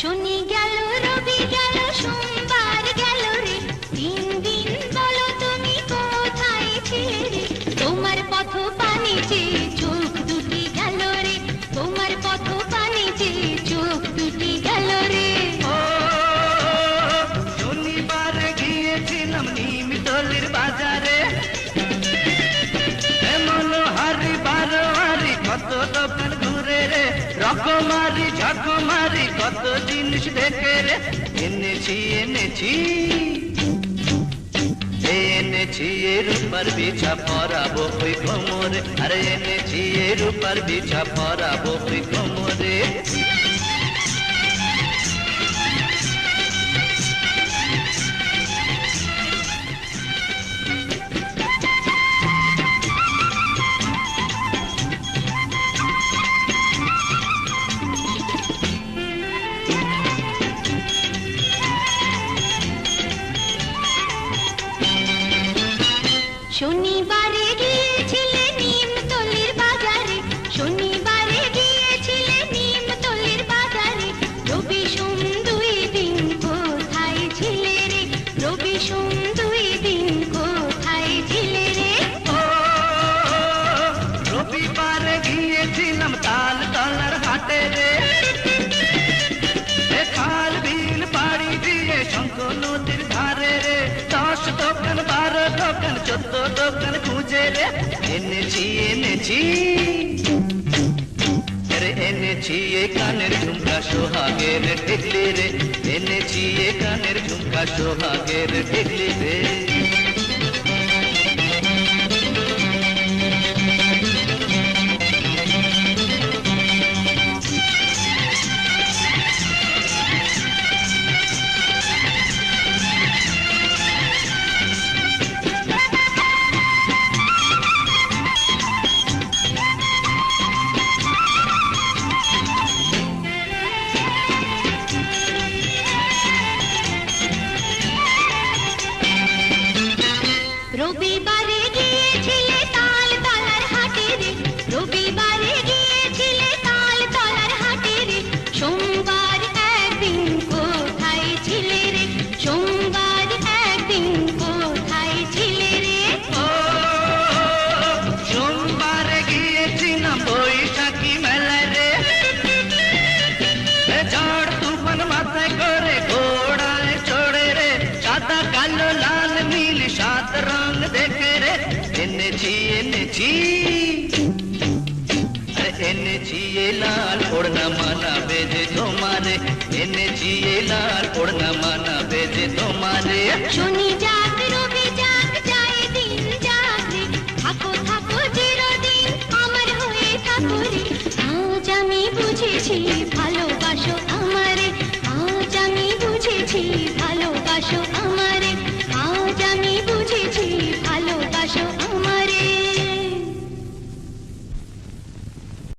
শুনি গেল কত দোকান ঘুরে রে? রকমারি ঝকমারি কত জিনিস দেখে রে? এনেছি এনেছি। এনেছি এর উপর বিছা পরাবো ওই কোমরে। আরে এনেছি এর উপর বিছা পরাবো ওই কোমরে। रे বারো দোকান চোদ্দ দোকান খুঁজে রে, এনেছি এনেছি। এনেছি এ কানের ঝুমকা সোহাগের টিকলি রে, এনেছি এ কানের ঝুমকা সোহাগের টিকলি রে। এনেছি এনেছি। এনেছি এ লাল ওড়না মানাবে যে তোমারে। এনেছি এ লাল ওড়না মানাবে যে তোমারে। শুনি যাক, রবি যাক যায় দিন যাক থাকো থাকো চিরদিন আমার হয়ে থাকো রে আজ আমি বুঝেছি ভালো